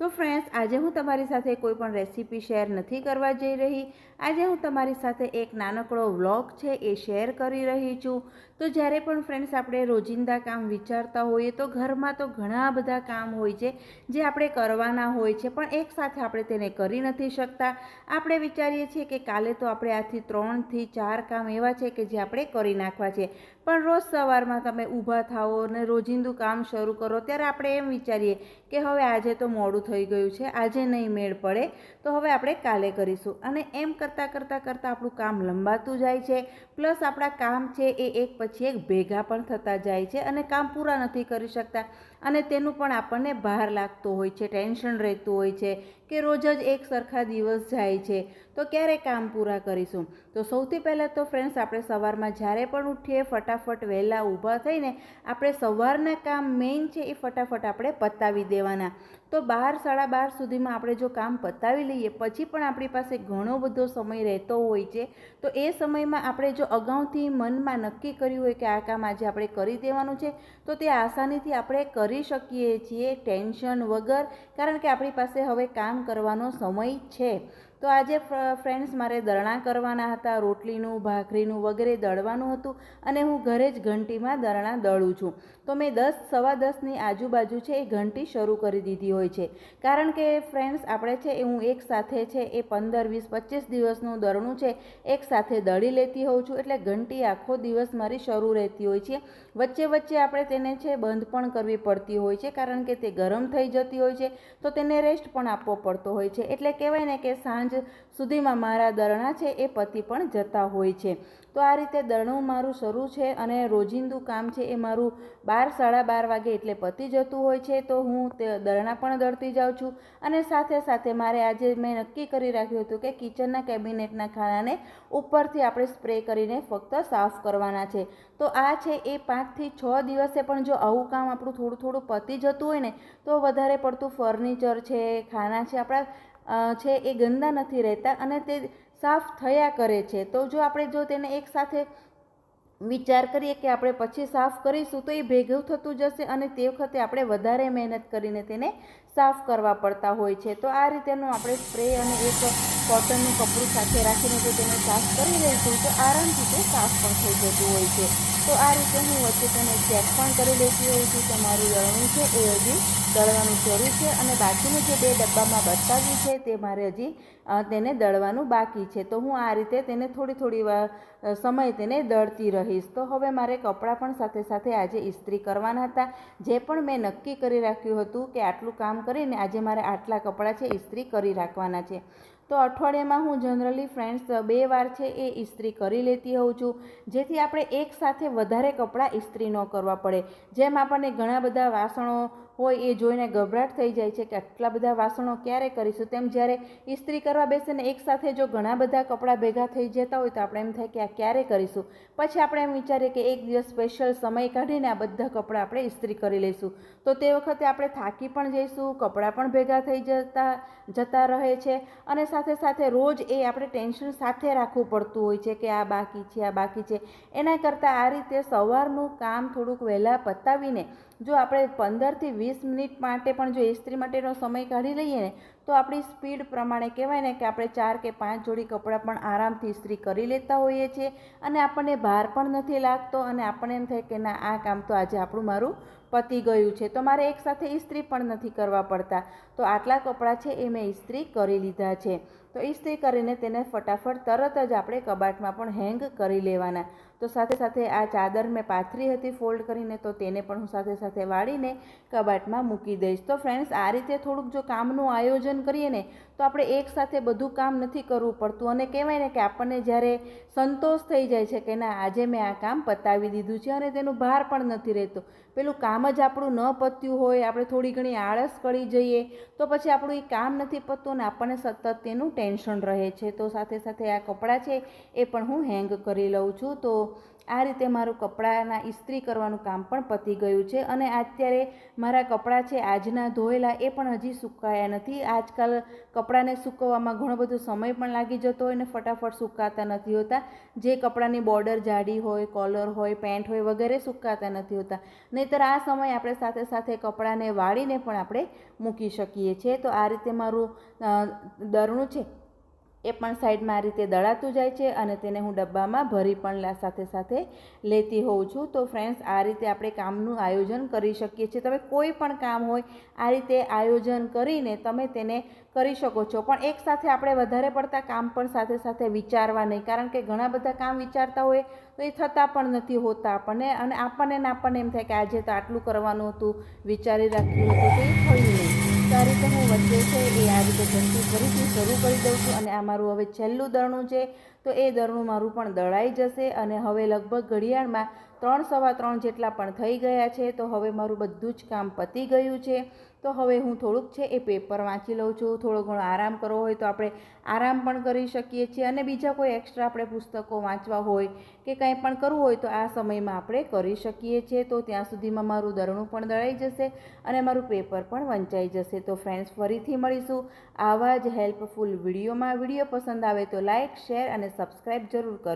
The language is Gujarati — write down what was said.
તો ફ્રેન્ડ્સ આજે હું તમારી સાથે કોઈ પણ રેસીપી શેર નથી કરવા જઈ રહી. આજે હું તમારી સાથે એક નાનકડો વ્લોગ છે એ શેર કરી રહી છું. તો જ્યારે પણ ફ્રેન્ડ્સ આપણે રોજિંદા કામ વિચારતા હોઈએ તો ઘરમાં તો ઘણા બધા કામ હોય છે જે આપણે કરવાના હોય છે, પણ એકસાથે આપણે તેને કરી નથી શકતા. આપણે વિચારીએ છીએ કે કાલે તો આપણે આથી ત્રણથી ચાર કામ એવા છે કે જે આપણે કરી નાખવા છે. પણ રોજ સવારમાં તમે ઊભા થાઓ અને રોજિંદું કામ શરૂ કરો, ત્યારે આપણે એમ વિચારીએ કે હવે આજે તો મોડું થઈ ગયું છે, આજે નહીં મેળ પડે, તો હવે આપણે કાલે કરીશું. અને એમ કરતાં કરતાં કરતાં આપણું કામ લંબાતું જાય છે, પ્લસ આપણા કામ છે એ એક પછી એક ભેગા પણ થતા જાય છે અને કામ પૂરા નથી કરી શકતા. અને તેનું પણ આપણને ભાર લાગતો હોય છે, ટેન્શન રહેતું હોય છે કે રોજ જ એક સરખા દિવસ જાય છે. તો ક્યારે કામ પૂરા કરીશું? તો સૌથી પહેલાં તો ફ્રેન્ડ્સ આપણે સવારમાં જ્યારે પણ ઉઠીએ, ફટાફટ વહેલા ઊભા થઈને આપણે સવારના કામ મેઇન છે એ ફટાફટ આપણે પતાવી દેવાના તો બાર, સાડા બાર સુધીમાં આપણે જો કામ પતાવી લઈએ, પછી પણ આપણી પાસે ઘણો બધો સમય રહેતો હોય છે, તો એ સમયમાં આપણે જો અગાઉથી મનમાં નક્કી કર્યું હોય કે આ કામ આજે આપણે કરી દેવાનું છે, તો તે આસાનીથી આપણે કરી શકીએ છીએ ટેન્શન વગર, કારણ કે આપણી પાસે હવે કામ કરવાનો સમય છે. તો આજે ફ્રેન્ડ્સ, મારે દરણા કરવાના હતા, રોટલીનું, ભાખરીનું વગેરે દળવાનું હતું અને હું ઘરે જ ઘંટીમાં દરણા દળું છું. તો મેં દસ, સવા દસની આજુબાજુ છે એ ઘંટી શરૂ કરી દીધી હોય છે. કારણ કે ફ્રેન્ડ્સ આપણે છે એ હું એક સાથે છે, એ પંદર, વીસ પચીસ દિવસનું દરણું છે, એક સાથે દળી લેતી હોઉં છું, એટલે ઘંટી આખો દિવસ મારી શરૂ રહેતી હોય છે. વચ્ચે વચ્ચે આપણે તેને છે, બંધ પણ કરવી પડતી હોય છે, કારણ કે તે ગરમ થઈ જતી હોય છે, તો તેને રેસ્ટ પણ આપવો પડતો હોય છે. એટલે કહેવાય ને કે સાંજ સુધીમાં મારા દરણા છે, એ પતિ પણ જતા હોય છે. તો આ રીતે દરણું મારું શરૂ છે અને રોજિંદું કામ છે, એ મારું બાર, સાડા બાર વાગે એટલે પતી જતું હોય છે, તો હું તે દરણા પણ દોડતી જાઉં છું. અને સાથે સાથે મારે આજે મેં નક્કી કરી રાખ્યું હતું કે કિચનના કેબિનેટના ખાનાને ઉપરથી આપણે સ્પ્રે કરીને ફક્ત સાફ કરવાના છે. તો આ છે એ પાંચથી છ દિવસે પણ જો આવું કામ આપણું થોડું થોડું પતી જતું હોય ને, તો વધારે પડતું ફર્નિચર છે, ખાના છે, આપણા છે એ ગંદા નથી રહેતા અને તે સાફ થયા કરે છે. તો જો આપણે જો તેને એકસાથે વિચાર કરીએ કે આપણે પછી સાફ કરીશું તો એ ભેગું થતું જશે અને તે વખતે આપણે વધારે મહેનત કરીને તેને સાફ કરવા પડતા હોય છે. તો આ રીતેનું આપણે સ્પ્રે અને એક કોટનનું કપડું સાથે રાખીને જો તેને સાફ કરી લઈશું તો આરામથી તે સાફ પણ થઈ જતું હોય છે. તો આ રીતે હું વચ્ચે તેને ચેક પણ કરી લેતી હોઉં છું. તમારું રણું છે એ હજી દળવાનું શરૂ છે અને બાકીનું જે બે ડબ્બામાં બતાવ્યું છે તે મારે હજી તેને દળવાનું બાકી છે. તો હું આ રીતે તેને થોડી થોડી સમય તેને દળતી રહીશ. તો હવે મારે કપડાં પણ સાથે સાથે આજે ઇસ્ત્રી કરવાના હતા. જે પણ મેં નક્કી કરી રાખ્યું હતું કે આટલું કામ કરીને આજે મારે આટલા કપડાં છે ઇસ્ત્રી કરી રાખવાના છે. તો અઠવાડિયામાં હું જનરલી ફ્રેન્ડ્સ બે વાર છે એ ઇસ્ત્રી કરી લેતી હોઉં છું. જેથી આપણે એકસાથે વધારે કપડાં ઇસ્ત્રી ન કરવા પડે. જેમ આપણને ઘણા બધા વાસણો હોય એ જોઈને ગભરાટ થઈ જાય છે કે આટલા બધા વાસણો ક્યારે કરીશું? તેમ જ્યારે ઇસ્ત્રી કરવા બેસીને એકસાથે જો ઘણા બધા કપડાં ભેગા થઈ જતા હોય તો આપણે એમ થાય કે આ ક્યારે કરીશું? પછી આપણે એમ વિચારીએ કે એક દિવસ સ્પેશિયલ સમય કાઢીને આ બધા કપડાં આપણે ઇસ્ત્રી કરી લઈશું. તો તે વખતે આપણે થાકી પણ જઈશું, કપડાં પણ ભેગા થઈ જતા જતા રહે છે અને સાથે સાથે રોજ એ આપણે ટેન્શન સાથે રાખવું પડતું હોય છે કે આ બાકી છે, આ બાકી છે. એના કરતાં આ રીતે સવારનું કામ થોડુંક વહેલા પતાવીને જો આપણે પંદરથી વીસ મિનિટ માટે પણ જો ઇસ્ત્રી માટેનો સમય કાઢી લઈએ ને, તો આપણી સ્પીડ પ્રમાણે કહેવાય ને કે આપણે ચાર કે પાંચ જોડી કપડાં પણ આરામથી ઇસ્ત્રી કરી લેતા હોઈએ છીએ અને આપણને ભાર પણ નથી લાગતો અને આપણને એમ થાય કે ના, આ કામ તો આજે આપણું મારું પતી ગયું છે. તો મારે એકસાથે ઇસ્ત્રી પણ નથી કરવા પડતા. તો આટલા કપડાં છે એ મેં ઇસ્ત્રી કરી લીધા છે. તો ઇસ્ત્રી કરીને તેને ફટાફટ તરત જ આપણે કબાટમાં પણ હેંગ કરી લેવાના. તો સાથે સાથે આ ચાદર મેં પાથરી હતી ફોલ્ડ કરીને, તો તેને પણ હું સાથે સાથે વાળીને કબાટમાં મૂકી દઈશ. તો ફ્રેન્ડ્સ આ રીતે થોડુંક જો કામનું આયોજન કરીએ ને, તો આપણે એકસાથે બધું કામ નથી કરવું પડતું. અને કહેવાય ને કે આપણને જ્યારે સંતોષ થઈ જાય છે કે ના, આજે મેં આ કામ પતાવી દીધું છે અને તેનું ભાર પણ નથી રહેતો. પેલું કામ જ આપણું ન પત્યું હોય, આપણે થોડી ઘણી આળસ કરી જઈએ, તો પછી આપણું એ કામ નથી પતતું અને આપણને સતત તેનું ટેન્શન રહે છે. તો સાથે સાથે આ કપડાં છે એ પણ હું હેંગ કરી લઉં છું. તો આ રીતે મારું કપડાના ઇસ્ત્રી કરવાનું કામ પણ પતી ગયું છે અને અત્યારે મારા કપડાં છે, આજના ધોયેલા એ પણ હજી સુકાયા નથી. આજકાલ કપડાને સૂકવવામાં ઘણો બધો સમય પણ લાગી જતો હોય ને ફટાફટ સુકાતા નથી હોતા. જે કપડાની બોર્ડર જાડી હોય, કોલર હોય, પેન્ટ હોય વગેરે સુકાતા નથી હોતા. નહીંતર આ સમય આપણે સાથે સાથે કપડાને વાળીને પણ આપણે મૂકી શકીએ છીએ. તો આ રીતે મારું દરણું છે. એ પણ સાઈડમાં આ રીતે દળાતું જાય છે અને તેને હું ડબ્બામાં ભરી પણ સાથે સાથે લેતી હોઉં છું. તો ફ્રેન્ડ્સ, આ રીતે આપણે કામનું આયોજન કરી શકીએ છીએ. તમે કોઈ પણ કામ હોય, આ રીતે આયોજન કરીને તમે તેને કરી શકો છો. પણ એકસાથે આપણે વધારે પડતા કામ પણ સાથે સાથે વિચારવા નહીં. કારણ કે ઘણા બધા કામ વિચારતા હોય તો એ થતાં પણ નથી હોતા આપણને. અને આપણને ને આપણને એમ થાય કે આજે તો આટલું કરવાનું હતું, વિચારી રાખ્યું હતું, તો એ થયું આ રીતે હું વચ્ચે છે એ આ રીતે ઘંટી ફરીથી શરૂ કરી દઉં છું અને આ મારું હવે છેલ્લું દરણું છે. તો એ દરણું મારું પણ દળાઈ જશે અને હવે લગભગ ઘડિયાળમાં ત્રણ સવા ત્રણ જેટલા પણ થઈ ગયા છે, તો હવે મારું બધું જ કામ પતી ગયું છે. તો હવે હું થોડુંક છે એ પેપર વાંચી લઉં છું, થોડો ઘણો આરામ કરવો હોય તો આપણે આરામ પણ કરી શકીએ છીએ અને બીજા કોઈ એક્સ્ટ્રા આપણે પુસ્તકો વાંચવા હોય કે કંઈ પણ કરવું હોય તો આ સમયમાં આપણે કરી શકીએ છીએ. તો ત્યાં સુધીમાં મારું દરણું પણ દળાઈ જશે અને મારું પેપર પણ વંચાઈ જશે. તો ફ્રેન્ડ્સ ફરીથી મળીશું. આવા જ હેલ્પફુલ વિડીયોમાં. વીડિયો પસંદ આવે તો લાઇક શેર અને સબસ્ક્રાઈબ જરૂર કરો